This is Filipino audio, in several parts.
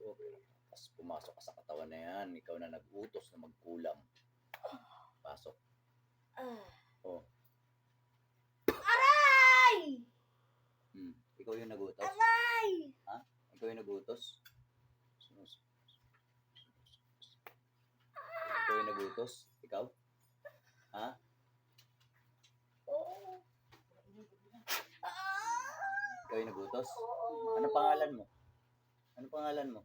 Pero Tapos pumasok ka sa katawan na yan. Ikaw na nag-utos na magkulam. Pasok. Oh. Aray! Hmm. Ikaw yung nagutos. Aray! Ikaw yung nagutos. Sinus-! Ikaw yung nagutos. Ikaw? Ha? Oo. Ah! Ikaw yung nagutos? Oo. Ano pangalan mo? Ano pangalan mo?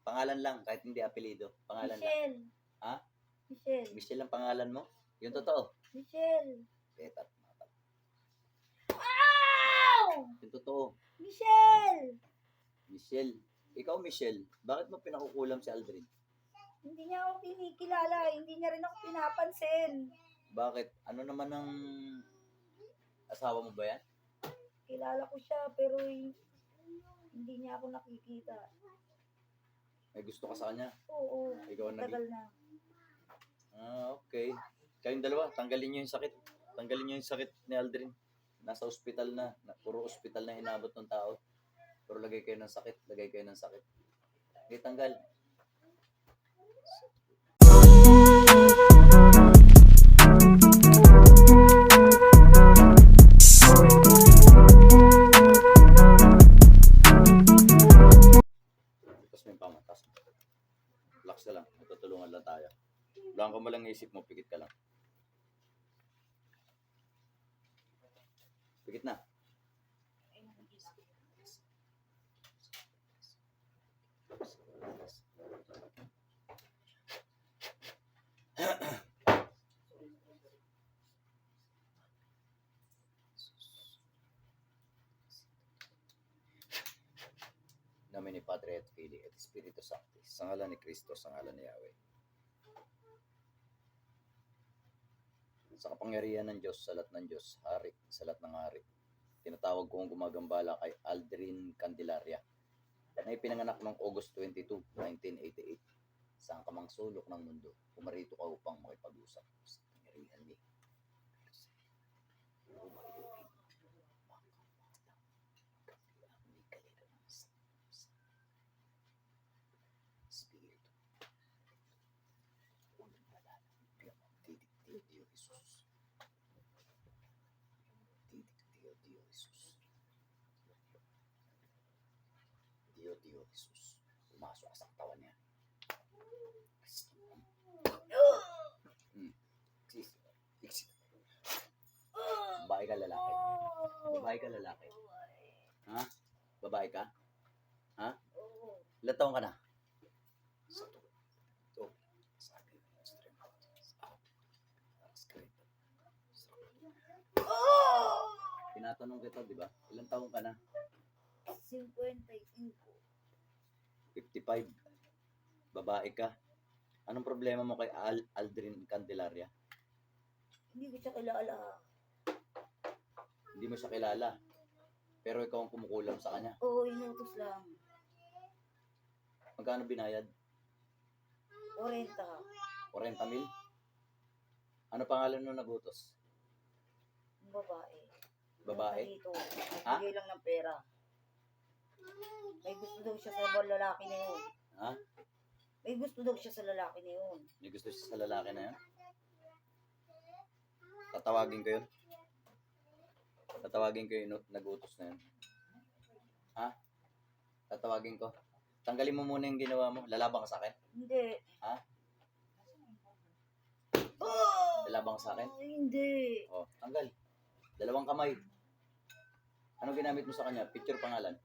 Pangalan lang, kahit hindi apelido. Pangalan lang. Michelle. Ha? Michelle. Michelle ang pangalan mo? Yung totoo. Michelle. Petat. matat. Ow! Yung totoo. Michelle! Michelle. Ikaw, Michelle. Bakit mo pinakukulam si Aldrin? Hindi niya ako kinikilala. Hindi niya rin ako pinapansin. Bakit? Ano naman ang asawa mo ba yan? Kilala ko siya pero hi- hindi niya ako nakikita. May gusto ka sa kanya? Oo. Ikaw ang. Tagal na. Ah, okay. Kayong dalawa, tanggalin nyo yung sakit. Tanggalin nyo yung sakit ni Aldrin. Nasa ospital na. na puro ospital na inabot ng tao. Pero lagay kayo ng sakit. Lagay kayo ng sakit. Okay, tanggal. Relax ka lang. Matutulungan lang tayo. Wala ka malang isip mo, pikit ka lang. Pikit na. Santo. Sa ngalan ni Kristo, sa ngalan ni Yahweh. Sa kapangyarihan ng Diyos, sa lahat ng Diyos, hari, sa lahat ng hari. Tinatawag ko ang gumagambala kay Aldrin Candelaria na ipinanganak noong August 22, 1988 sa kamang sulok ng mundo. Pumarito ka upang makipag-usap sa kapangyarihan ni Espiritu. Jesus. Pumasok sa katawan niya. Babae ka lalaki. Babae ka lalaki. Ha? Babae ka? Oo. Ilan taong ka na? Tinatanong kita, di ba? Ilan taong ka na? 55. 55. Babae ka. Anong problema mo kay Al Aldrin Candelaria? Hindi ko siya kilala. Hindi mo siya kilala. Pero ikaw ang kumukulam sa kanya. Oo, inutos lang. Magkano binayad? 40. 40 mil? Ano pangalan nung nagutos? Babae. Babae? Dito. Ha? Nagbigay lang ng pera. May gusto daw siya sa lalaki na yun. Ha? May gusto daw siya sa lalaki na yun. May gusto siya sa lalaki na yan? Tatawagin ko yun? Tatawagin ko yung nagutos na yun. Ha? Tatawagin ko. Tanggalin mo muna yung ginawa mo. Lalabang ka sa akin? Hindi. Ha? Oh! Lalabang ka sa akin? Hindi. O, tanggal. Dalawang kamay. Ano ginamit mo sa kanya? Picture pangalan.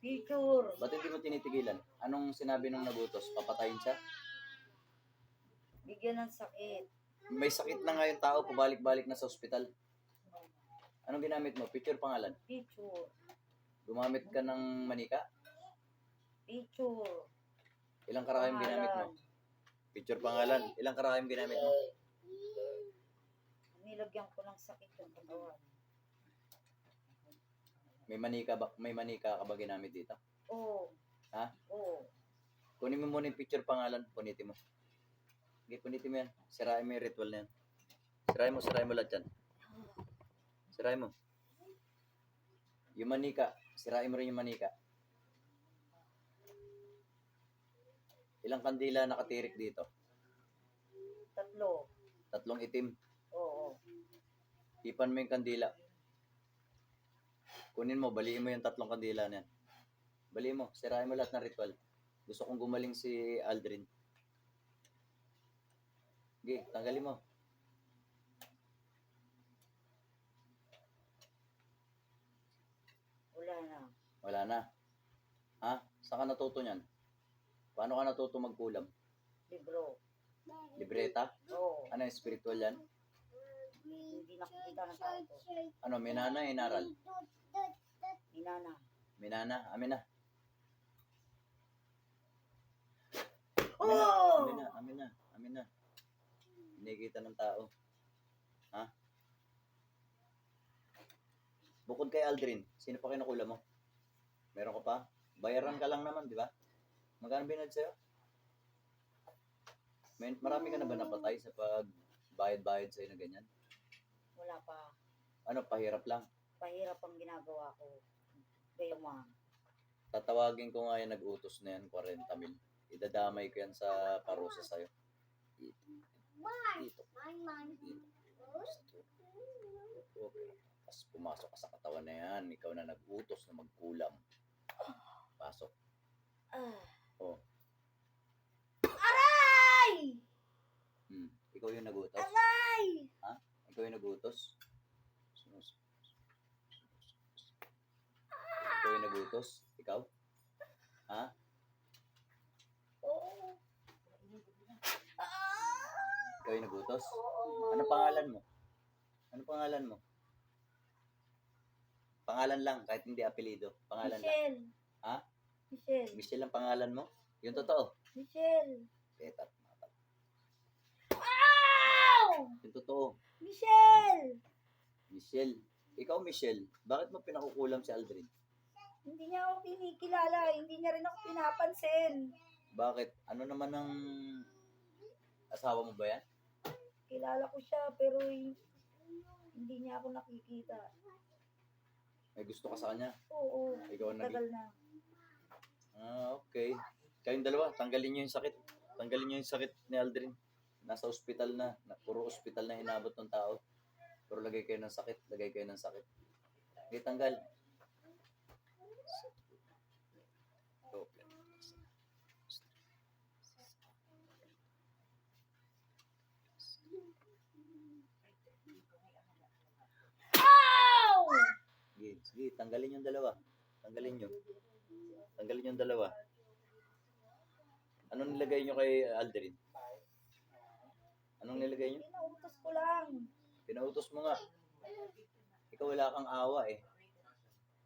Picture. Ba't hindi mo tinitigilan? Anong sinabi nung nagutos? Papatayin siya? Bigyan ng sakit. May sakit na nga yung tao, pabalik-balik na sa ospital. Anong ginamit mo? Picture pangalan. Picture. Gumamit ka ng manika? Picture. Ilang karahim ginamit mo? Picture pangalan. Ilang karahim ginamit mo? Nilagyan ko ng sakit yung katawan. May manika ba? May manika ka ba ginamit dito? Oo. Ha? Oo. Kunin mo muna yung picture pangalan. Punitin mo. Sige, punitin mo yan. Sirain mo yung ritual na yan. Sirain mo, sirain mo lahat yan. Sirain mo. Yung manika, sirain mo rin yung manika. Ilang kandila nakatirik dito? Tatlo. Tatlong itim. Oo. Ipan mo yung kandila. Kunin mo, baliin mo yung tatlong kandila na yan. Baliin mo, sirain mo lahat ng ritual. Gusto kong gumaling si Aldrin. Sige, tanggalin mo. Wala na. Wala na. Ha? Saan ka natuto niyan? Paano ka natuto magkulam? Libro. Libreta? Oo. Ano yung spiritual yan? Hindi nakikita ng tao. Ano, minana, inaral? Inana. Minana, amin na. Amin na, Oh! amin na, amin na, amin na. Hinikita ng tao. Ha? Bukod kay Aldrin, sino pa kinukula mo? Meron ka pa? Bayaran ka lang naman, di ba? Magkano binad sa'yo? May, marami ka na ba napatay sa pag bayad-bayad sa'yo na ganyan? Wala pa. Ano, pahirap lang. Pahirap ang ginagawa ko. Gayon ma. Tatawagin ko nga yung nag-utos na yan, 40 mil. Idadamay ko yan sa parusa sa'yo. Dito. Dito. Dito. Tapos pumasok ka sa katawan na yan. Ikaw na nag-utos na magkulam. Pasok. Ah. Oh. Aray! Hmm. Ikaw yung nagutos. Aray! Ikaw yung nagutos. Sinus- Ikaw yung nagutos. Ikaw? Ha? Oo. Ikaw yung nagutos? Oo. Ano pangalan mo? Ano pangalan mo? Pangalan lang, kahit hindi apelido. Pangalan lang. Michelle. Ha? Michelle. Michelle ang pangalan mo? Yung totoo. Michelle. Petat. matat. Ow! Yung totoo. Michelle! Michelle. Ikaw, Michelle. Bakit mo pinakukulam si Aldrin? Hindi niya ako kinikilala. Hindi niya rin ako pinapansin. Bakit? Ano naman ang asawa mo ba yan? Kilala ko siya pero hin- hindi niya ako nakikita. May gusto ka sa kanya? Oo. Ikaw ang nag- Tagal na. Ah, okay. Kayong dalawa, tanggalin niyo yung sakit. Tanggalin niyo yung sakit ni Aldrin. Nasa ospital na. na puro ospital na inabot ng tao. Pero lagay kayo ng sakit. Lagay kayo ng sakit. Okay, tanggal. Okay. Ow! Sige, tanggalin yung dalawa. Tanggalin nyo. Tanggalin yung dalawa. Anong nilagay nyo kay Aldrin? Anong nilagay nyo? Pinautos ko lang. Pinautos mo nga. Ikaw wala kang awa eh.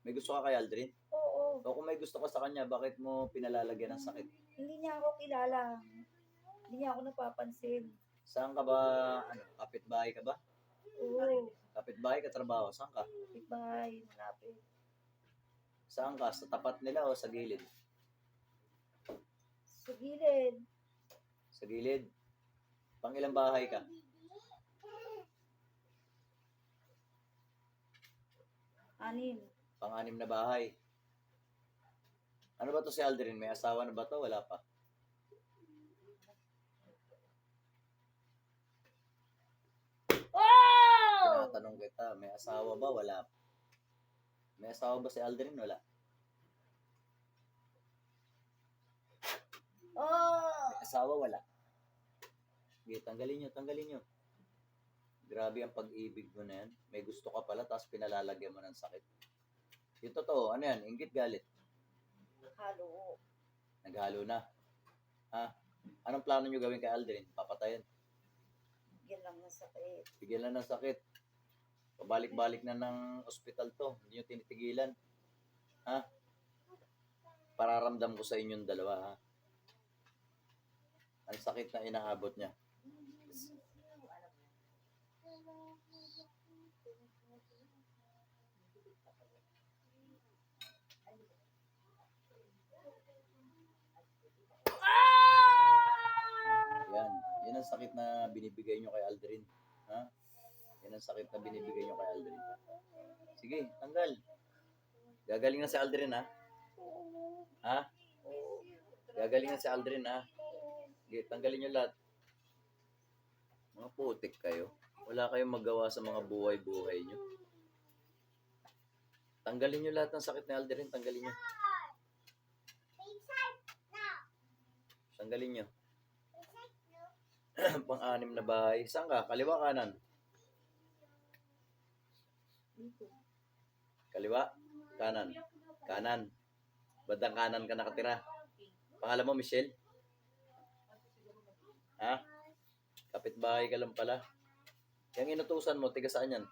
May gusto ka kay Aldrin? Oo. O kung may gusto ka sa kanya, bakit mo pinalalagyan ng sakit? Hindi niya ako kilala. Hindi niya ako napapansin. Saan ka ba, ano, kapitbahay ka ba? Oo. Kapitbahay ka, trabaho, saan ka? Goodbye. Malapit. Saan ka? Sa tapat nila o sa gilid? Sa gilid. Sa gilid? Pang ilang bahay ka? Anim. Pang-anim na bahay. Ano ba to si Aldrin? May asawa na ba to? Wala pa. Tinatanong kita, may asawa ba? Wala. May asawa ba si Aldrin? Wala. Oh! May asawa? Wala. Sige, tanggalin nyo, tanggalin nyo. Grabe ang pag-ibig mo na yan. May gusto ka pala, tapos pinalalagyan mo ng sakit. Yung totoo, ano yan? Ingit galit. Halo. Naghalo na. Ha? Anong plano nyo gawin kay Aldrin? Papatayin. Yan lang ng sakit. Tigilan ng sakit. Pabalik-balik na ng ospital to. Hindi nyo tinitigilan. Ha? Pararamdam ko sa inyong dalawa, ha? Ang sakit na inaabot niya. Yan. Yan ang sakit na binibigay nyo kay Aldrin. Ha? Yan ang sakit na binibigay nyo kay Aldrin. Sige, tanggal. Gagaling na si Aldrin ha? Ha? Gagaling na si Aldrin ha? Sige, tanggalin nyo lahat. Mga putik kayo. Wala kayong magawa sa mga buhay-buhay nyo. Tanggalin nyo lahat ng sakit ni Aldrin. Tanggalin nyo. Tanggalin nyo. Pang-anim na bahay. Saan ka? Kaliwa kanan? Kaliwa? Kanan? Kanan. Bandang kanan ka nakatira. Pangalan mo, Michelle? Ha? Kapitbahay ka lang pala. Yung inutusan mo, tiga saan yan?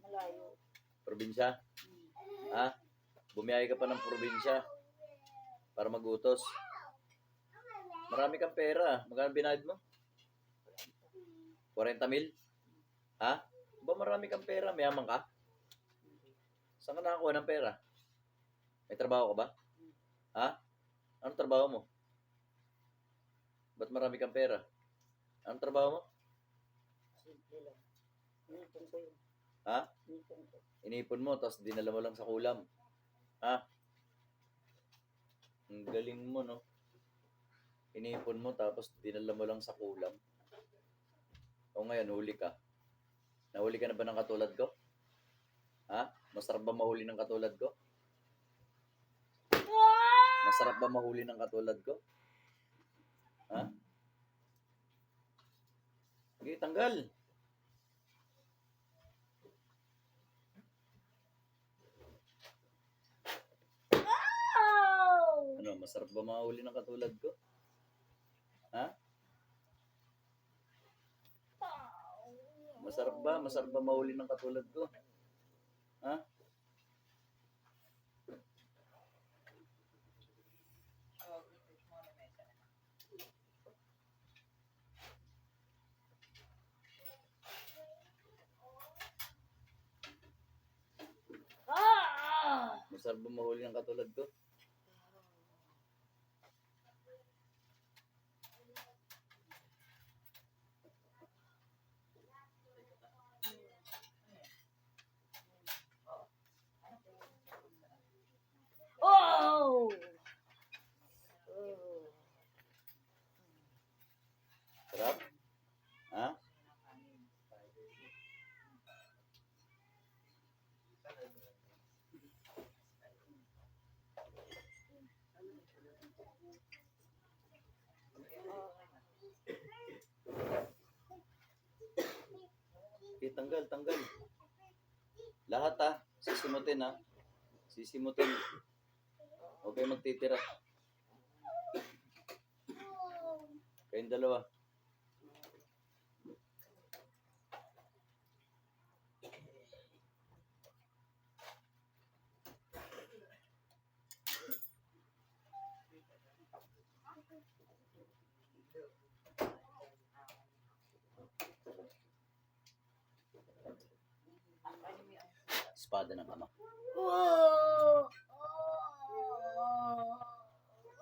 Malayo. Probinsya? Ha? Bumiyahe ka pa ng probinsya para magutos. Marami kang pera. Magkano binayad mo? 40 mil? Ha? Ba marami kang pera? Mayaman ka? Saan ka nakakuha ng pera? May trabaho ka ba? Ha? Anong trabaho mo? Ba't marami kang pera? Anong trabaho mo? Simple lang. Inipon ko yun. Ha? Inipon ko. Inipon mo, tapos dinala mo lang sa kulam. Ha? Ang galing mo, no? Inipon mo, tapos dinala mo lang sa kulam. O ngayon, huli ka. Nahuli ka na ba ng katulad ko? Ha? Masarap ba mahuli ng katulad ko? Masarap ba mahuli ng katulad ko? Ha? Sige, tanggal. Ano, masarap ba mahuli ng katulad ko? Ha? Masarap ba? Masarap ba mahuli ng katulad ko? Ha? Ah! Masarap ba mahuli ng katulad ko? Oh! Oh. Sarap? Ha? Okay, tanggal, tanggal. Lahat ha. Sisimutin ha. Sisimutin. Okay, magtitira. Kayong dalawa. Espada ng ama. Oh! Oh!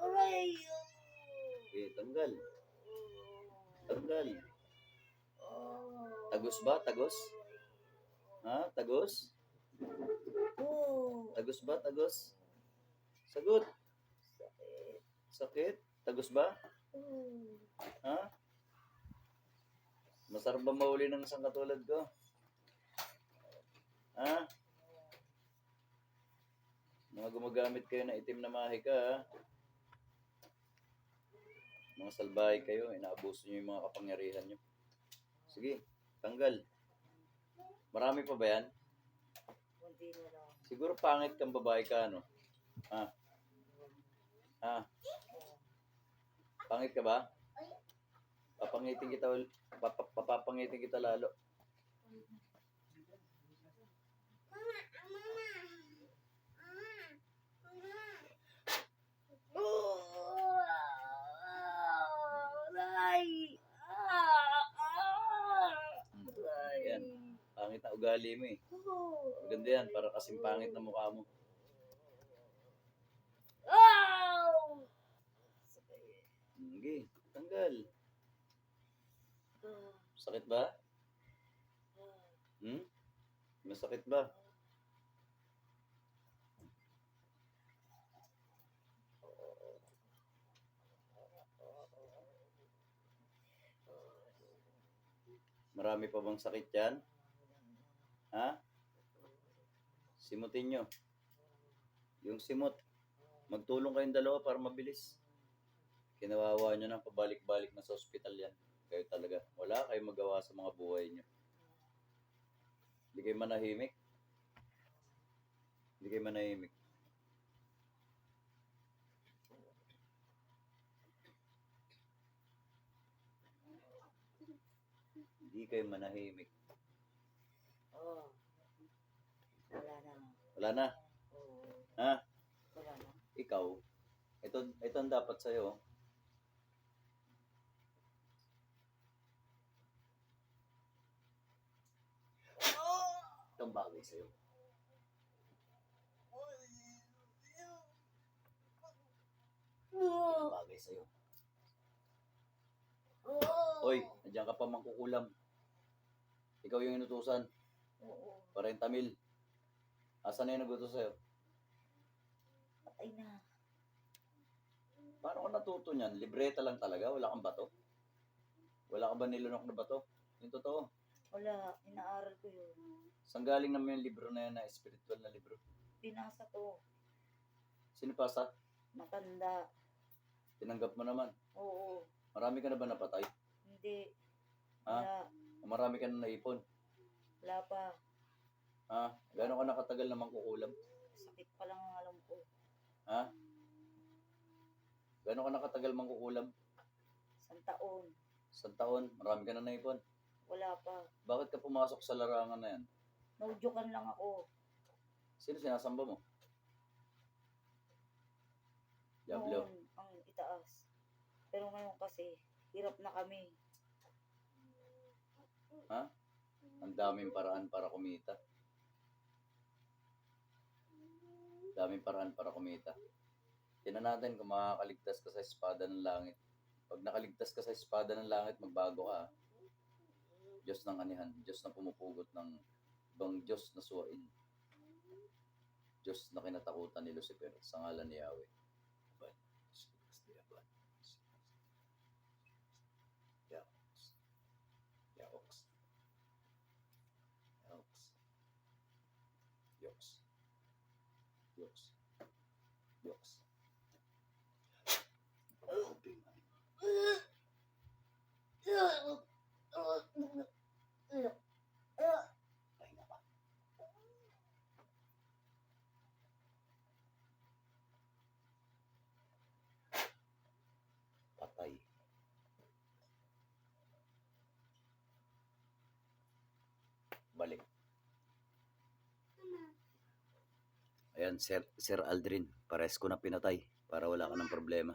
Aray! Okay, tanggal. Tanggal. Tagos ba? Tagos? Ha? Tagos? Tagos ba? Tagos? Sagot. Sakit? Tagos ba? Ha? Masarap ba mahuli ng isang katulad ko? Ha? Mga gumagamit kayo ng itim na mahika, ha? Mga salbahe kayo, inaabuso nyo yung mga kapangyarihan nyo. Sige, tanggal. Marami pa ba yan? Siguro pangit kang babae ka, ano? Ha? Ha? Pangit ka ba? Papangitin kita, papapangitin kita lalo. na ugali mo eh. Oh. Maganda yan, para kasing pangit na mukha mo. Oh! Sige, tanggal. Sakit ba? Hmm? Masakit ba? Marami pa bang sakit yan? Ha? Simutin nyo. Yung simot. Magtulong kayong dalawa para mabilis. Kinawawa nyo na pabalik-balik na sa ospital yan. Kayo talaga. Wala kayong magawa sa mga buhay nyo. Hindi kayo manahimik. Hindi kayo manahimik. Hindi kayo manahimik. Oo. Wala na. Wala na. Oo. Ha? Wala na. Ikaw. Ito, ito ang dapat sa'yo. Itong bagay sa'yo. Itong bagay sa'yo. Hoy, nandiyan ka pa mangkukulam. Ikaw yung inutusan. Oo. Para yung Tamil. Asan na yung nagutos sa'yo? Patay na. Paano ka natuto niyan? Libreta lang talaga? Wala kang bato? Wala ka ba nilunok na bato? Yung totoo. Wala. Inaaral ko yun. Saan galing naman yung libro na yan na spiritual na libro? Pinasa ko. Sino pasa? Matanda. Tinanggap mo naman. Oo. Marami ka na ba napatay? Hindi. Ha? Wala. Marami ka na naipon? Wala pa. Ha? Gano'n ka nakatagal na mangkukulam? Sakit pa lang ang alam ko. Ha? Gano'n ka nakatagal mangkukulam? Isang taon. Isang taon? Marami ka na naipon? Wala pa. Bakit ka pumasok sa larangan na yan? Naudyukan lang ako. Sino sinasamba mo? Diablo. Noon, ang itaas. Pero ngayon kasi, hirap na kami. Ang daming paraan para kumita. Daming paraan para kumita. Tingnan natin kung makakaligtas ka sa espada ng langit. Pag nakaligtas ka sa espada ng langit, magbago ka. Diyos ng anihan, Diyos na pumupugot ng ibang Diyos na suwain. Diyos na kinatakutan ni Lucifer sa ngalan ni Yahweh. Ayan, Sir, Sir Aldrin, pares ko na pinatay para wala ka ng problema.